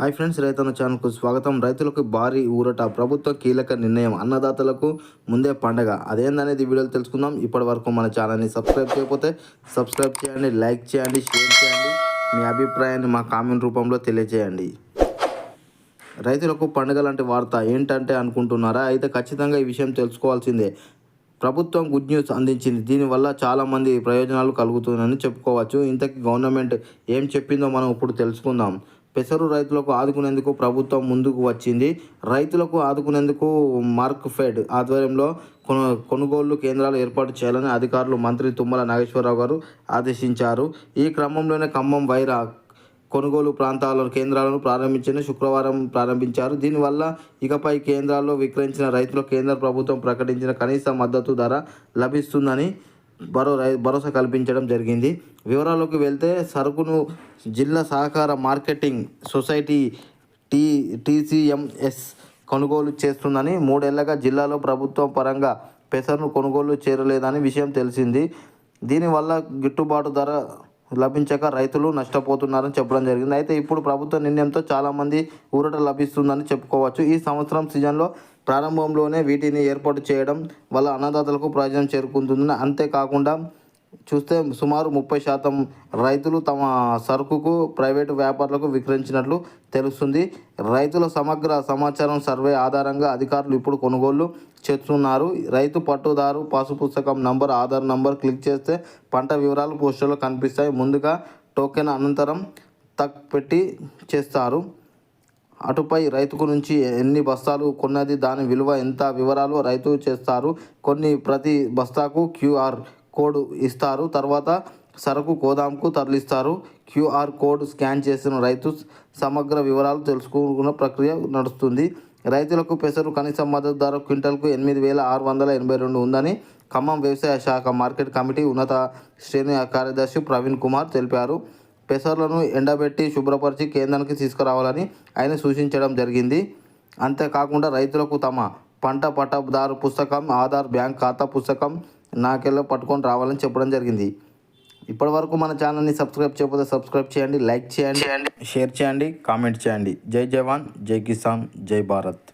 Hi friends రైతన్న ఛానల్కు స్వాగతం. రైతులకు భారీ ఊరట ప్రభుత్వ కీలక నిర్ణయం అన్నదాతలకు ముందే పండగ. అదేందనేది వీడియోలు తెలుసుకుందాం. ఇప్పటి వరకు మన ఛానల్ని సబ్స్క్రైబ్ చేయకపోతే సబ్స్క్రైబ్ చేయండి లైక్ చేయండి షేర్ చేయండి. మీ అభిప్రాయాన్ని మా కామెంట్ రూపంలో తెలియజేయండి. రైతులకు పండుగ లాంటి వార్త ఏంటంటే అనుకుంటున్నారా? అయితే ఖచ్చితంగా ఈ విషయం తెలుసుకోవాల్సిందే. ప్రభుత్వం గుడ్ న్యూస్ అందించింది. దీనివల్ల చాలామంది ప్రయోజనాలు కలుగుతుందని చెప్పుకోవచ్చు. ఇంతకీ గవర్నమెంట్ ఏం చెప్పిందో మనం ఇప్పుడు తెలుసుకుందాం. పెసరు రైతులకు ఆదుకునేందుకు ప్రభుత్వం ముందుకు వచ్చింది. రైతులకు ఆదుకునేందుకు మార్క్ ఫెడ్ ఆధ్వర్యంలో కొనుగోళ్ళు కొనుగోలు కేంద్రాలు ఏర్పాటు చేయాలని అధికారులు మంత్రి తుమ్మల నాగేశ్వరరావు గారు ఆదేశించారు. ఈ క్రమంలోనే ఖమ్మం వైరా కొనుగోలు ప్రాంతాల కేంద్రాలను ప్రారంభించిన శుక్రవారం ప్రారంభించారు. దీనివల్ల ఇకపై కేంద్రాల్లో విక్రయించిన రైతులకు కేంద్ర ప్రభుత్వం ప్రకటించిన కనీస మద్దతు ధర లభిస్తుందని భరో రై భరోసా కల్పించడం జరిగింది. వివరాల్లోకి వెళ్తే సరుకును జిల్లా సహకార మార్కెటింగ్ సొసైటీ టీ టీసీఎంఎస్ కొనుగోలు చేస్తుందని మూడేళ్ళగా జిల్లాలో ప్రభుత్వం పరంగా పెసర్ను కొనుగోలు చేరలేదని విషయం తెలిసింది. దీనివల్ల గిట్టుబాటు ధర లభించక రైతులు నష్టపోతున్నారని చెప్పడం జరిగింది. అయితే ఇప్పుడు ప్రభుత్వ నిర్ణయంతో చాలామంది ఊరట లభిస్తుందని చెప్పుకోవచ్చు. ఈ సంవత్సరం సీజన్లో ప్రారంభంలోనే వీటిని ఏర్పాటు చేయడం వల్ల అన్నదాతలకు ప్రయోజనం చేరుకుంటుందని అంతేకాకుండా చూస్తే సుమారు ముప్పై శాతం రైతులు తమ సరుకుకు ప్రైవేటు వ్యాపారులకు విక్రయించినట్లు తెలుస్తుంది. రైతుల సమగ్ర సమాచారం సర్వే ఆధారంగా అధికారులు ఇప్పుడు కొనుగోలు చేస్తున్నారు. రైతు పట్టుదారు పాసు పుస్తకం నంబర్ ఆధార్ నంబర్ క్లిక్ చేస్తే పంట వివరాలు పోస్టులో కనిపిస్తాయి. ముందుగా టోకెన్ అనంతరం తక్ పెట్టి చేస్తారు. అటుపై రైతుకు నుంచి ఎన్ని బస్తాలు కొన్నది దాని విలువ ఎంత వివరాలు రైతు చేస్తారు. కొన్ని ప్రతి బస్తాకు క్యూఆర్ కోడ్ ఇస్తారు. తర్వాత సరుకు గోదాంకు తరలిస్తారు. క్యూఆర్ కోడ్ స్కాన్ చేసిన రైతు సమగ్ర వివరాలు తెలుసుకున్న ప్రక్రియ నడుస్తుంది. రైతులకు పెసరు కనీస మద్దతు ధర క్వింటల్కు ఎనిమిది వేల ఆరు వందల ఎనభై రెండు ఉందని ఖమ్మం వ్యవసాయ శాఖ మార్కెట్ కమిటీ ఉన్నత శ్రేణి కార్యదర్శి ప్రవీణ్ కుమార్ తెలిపారు. పెసర్లను ఎండబెట్టి శుభ్రపరిచి కేంద్రానికి తీసుకురావాలని ఆయన సూచించడం జరిగింది. అంతేకాకుండా రైతులకు తమ పంట పట్టదారు పుస్తకం ఆధార్ బ్యాంక్ ఖాతా పుస్తకం నాకెళ్ళ పట్టుకొని రావాలని చెప్పడం జరిగింది. ఇప్పటివరకు మన ఛానల్ని సబ్స్క్రైబ్ చేయకపోతే సబ్స్క్రైబ్ చేయండి లైక్ చేయండి షేర్ చేయండి కామెంట్ చేయండి. జై జవాన్ జై కిసాన్ జై భారత్.